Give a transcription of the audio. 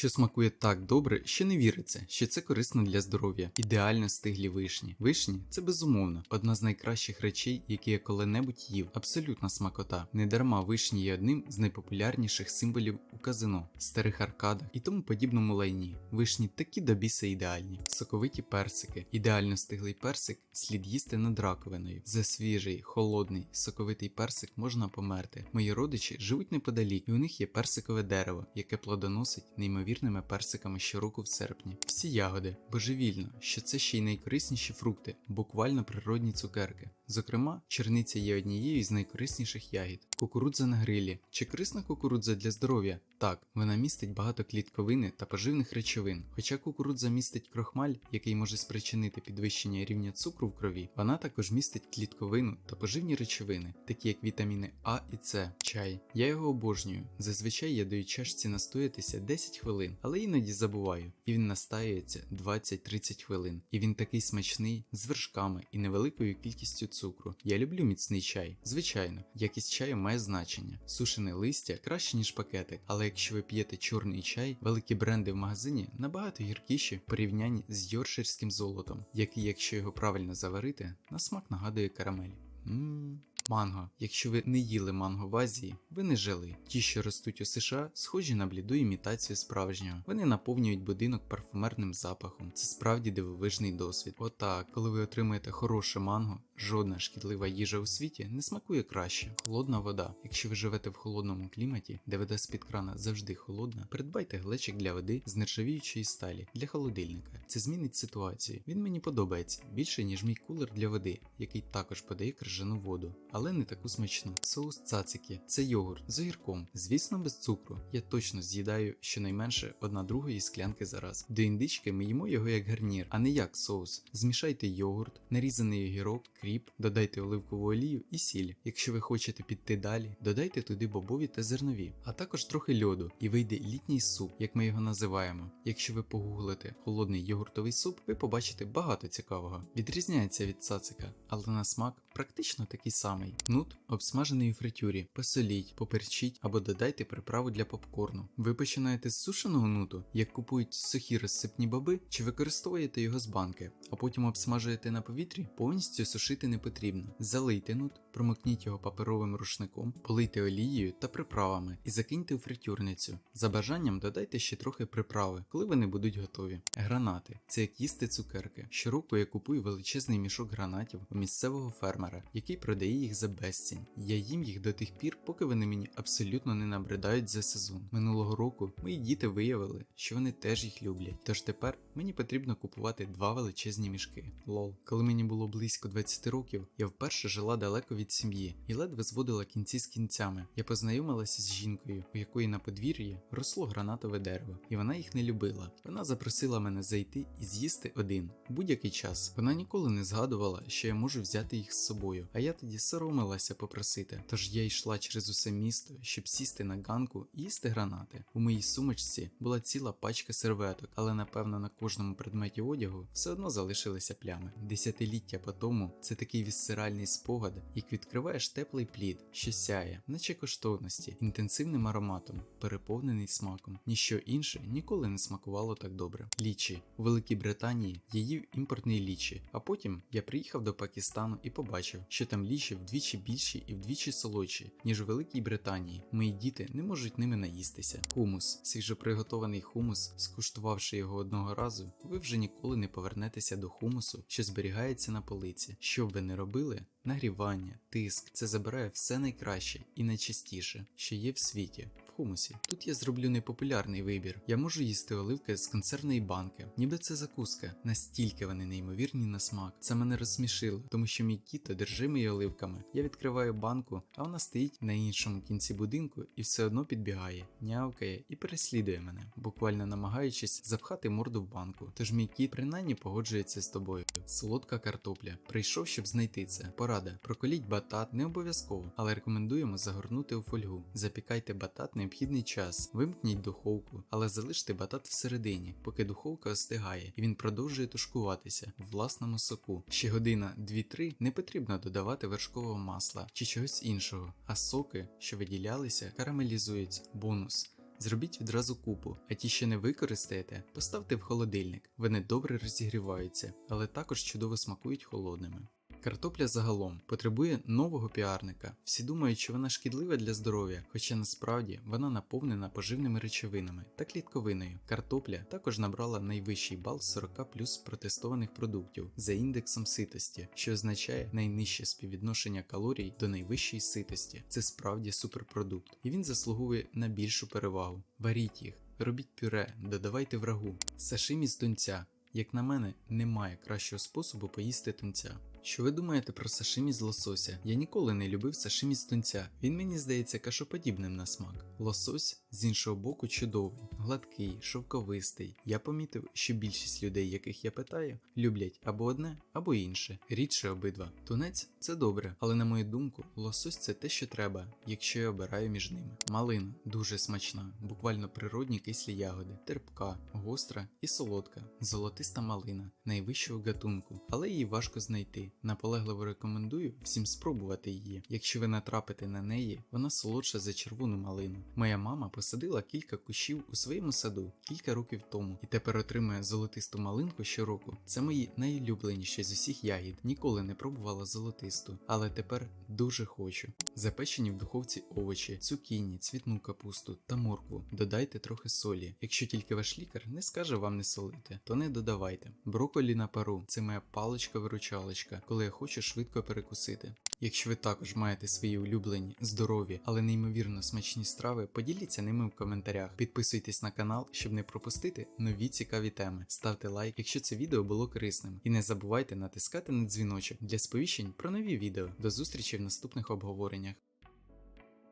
що смакує так добре, що не віриться, що це корисно для здоров'я. Ідеально стиглі вишні. Вишні це безумовно одна з найкращих речей, які я коли-небудь їв. Абсолютна смакота. Недарма вишні є одним з найпопулярніших символів казино, старих аркадах і тому подібному лайні. Вишні такі до біса ідеальні. Соковиті персики. Ідеально стиглий персик слід їсти над раковиною. За свіжий, холодний, соковитий персик можна померти. Мої родичі живуть неподалік, і у них є персикове дерево, яке плодоносить неймовірними персиками щороку в серпні. Всі ягоди божевільно, що це ще й найкорисніші фрукти, буквально природні цукерки. Зокрема, черниця є однією з найкорисніших ягід. Кукурудза на грилі. Чи корисна кукурудза для здоров'я? Так, вона містить багато клітковини та поживних речовин. Хоча кукурудза містить крохмаль, який може спричинити підвищення рівня цукру в крові, вона також містить клітковину та поживні речовини, такі як вітаміни А і С, чай. Я його обожнюю. Зазвичай я даю чашці настоятися 10 хвилин, але іноді забуваю, і він настаюється 20-30 хвилин. І він такий смачний, з вершками і невеликою кількістю цукру. Я люблю міцний чай. Звичайно, якість чаю має значення. Сушене листя краще, ніж пакетик, але якщо ви п'єте чорний чай, великі бренди в магазині набагато гіркіші в порівнянні з йорширським золотом, який, якщо його правильно заварити, на смак нагадує карамель. Ммм. Манго. Якщо ви не їли манго в Азії, ви не жили. Ті, що ростуть у США, схожі на бліду імітацію справжнього. Вони наповнюють будинок парфумерним запахом. Це справді дивовижний досвід. Отак, коли ви отримаєте хороше манго, жодна шкідлива їжа у світі не смакує краще. Холодна вода. Якщо ви живете в холодному кліматі, де вода з-під крана завжди холодна, придбайте глечик для води з нержавіючої сталі для холодильника. Це змінить ситуацію. Він мені подобається більше, ніж мій кулер для води, який також подає крижану воду але не таку смачну. Соус цацики це йогурт з огірком, звісно, без цукру. Я точно з'їдаю щонайменше одна другої склянки за раз. До індички ми їмо його як гарнір, а не як соус. Змішайте йогурт, нарізаний огірок, кріп, додайте оливкову олію і сіль. Якщо ви хочете піти далі, додайте туди бобові та зернові, а також трохи льоду, і вийде літній суп, як ми його називаємо. Якщо ви погуглите холодний йогуртовий суп, ви побачите багато цікавого. Відрізняється від цацика, але на смак практично такий самий. Нут обсмажений у фритюрі, посоліть, поперчіть або додайте приправу для попкорну. Ви починаєте з сушеного нуту, як купують сухі розсипні боби, чи використовуєте його з банки, а потім обсмажуєте на повітрі, повністю сушити не потрібно. Залийте нут, промокніть його паперовим рушником, полийте олією та приправами і закиньте у фритюрницю. За бажанням додайте ще трохи приправи, коли вони будуть готові. Гранати це як їсти цукерки. Щороку я купую величезний мішок гранатів у місцевого фермера, який продає їх за безцінь. Я їм їх до тих пір, поки вони мені абсолютно не набридають за сезон. Минулого року мої діти виявили, що вони теж їх люблять. Тож тепер мені потрібно купувати два величезні мішки. Лол. Коли мені було близько 20 років, я вперше жила далеко від сім'ї і ледве зводила кінці з кінцями. Я познайомилася з жінкою, у якої на подвір'ї росло гранатове дерево, і вона їх не любила. Вона запросила мене зайти і з'їсти один будь-який час. Вона ніколи не згадувала, що я можу взяти їх з собою, а я тоді соромилася попросити. Тож я йшла через усе місто, щоб сісти на ганку і їсти гранати. У моїй сумочці була ціла пачка серветок, але напевно на кожному предметі одягу все одно залишилися плями. Десятиліття по тому це такий вісцеральний спогад, як відкриваєш теплий плід, що сяє, наче коштовності, інтенсивним ароматом, переповнений смаком. Ніщо інше ніколи не смакувало так добре. Лічі у Великій Британії я їв імпортний лічі, а потім я приїхав до Пакистану і побачив, що там лічі вдвічі більші і вдвічі солодші, ніж у Великій Британії. Мої діти не можуть ними наїстися. Хумус, свіжоприготований хумус, скуштувавши його одного разу, ви вже ніколи не повернетеся до хумусу, що зберігається на полиці. Що б ви не робили, нагрівання, тиск це забирає все найкраще і найчастіше, що є в світі. Хумусі. Тут я зроблю непопулярний вибір. Я можу їсти оливки з консервної банки, ніби це закуска. Настільки вони неймовірні на смак. Це мене розсмішило, тому що мій кіт одержимий оливками. Я відкриваю банку, а вона стоїть на іншому кінці будинку і все одно підбігає, нявкає і переслідує мене, буквально намагаючись запхати морду в банку. Тож мій кіт принаймні погоджується з тобою. Солодка картопля. Прийшов, щоб знайти це. Порада. Проколіть батат не обов'язково, але рекомендуємо загорнути у фольгу. Запікайте батат необхідний час, вимкніть духовку, але залиште батат всередині, поки духовка остигає, і він продовжує тушкуватися в власному соку. Ще година 2-3 не потрібно додавати вершкового масла чи чогось іншого, а соки, що виділялися, карамелізуються. Бонус. Зробіть відразу купу, а ті, що не використаєте, поставте в холодильник. Вони добре розігріваються, але також чудово смакують холодними. Картопля загалом потребує нового піарника. Всі думають, що вона шкідлива для здоров'я, хоча насправді вона наповнена поживними речовинами та клітковиною. Картопля також набрала найвищий бал з 40 плюс протестованих продуктів за індексом ситості, що означає найнижче співвідношення калорій до найвищої ситості. Це справді суперпродукт, і він заслуговує на більшу перевагу. Варіть їх, робіть пюре, додавайте врагу. Сашимі з тунця. Як на мене, немає кращого способу поїсти тунця. Що ви думаєте про сашимі з лосося? Я ніколи не любив сашимі з тунця. Він мені здається кашоподібним на смак. Лосось з іншого боку чудовий, гладкий, шовковистий. Я помітив, що більшість людей, яких я питаю, люблять або одне, або інше. Рідше обидва. Тунець це добре, але на мою думку, лосось це те, що треба, якщо я обираю між ними. Малина дуже смачна, буквально природні кислі ягоди, терпка, гостра і солодка, золотиста малина, найвищого гатунку, але її важко знайти. Наполегливо рекомендую всім спробувати її. Якщо ви натрапите на неї, вона солодша за червону малину. Моя мама посадила кілька кущів у своєму саду кілька років тому і тепер отримує золотисту малинку щороку. Це мої найулюбленіші з усіх ягід. Ніколи не пробувала золотисту, але тепер дуже хочу. Запечені в духовці овочі, цукіні, цвітну капусту та моркву. Додайте трохи солі. Якщо тільки ваш лікар не скаже вам не солити, то не додавайте. Броколі на пару це моя паличка-виручалочка, коли я хочу швидко перекусити. Якщо ви також маєте свої улюблені, здорові, але неймовірно смачні страви, поділіться ними в коментарях. Підписуйтесь на канал, щоб не пропустити нові цікаві теми. Ставте лайк, якщо це відео було корисним. І не забувайте натискати на дзвіночок для сповіщень про нові відео. До зустрічі в наступних обговореннях.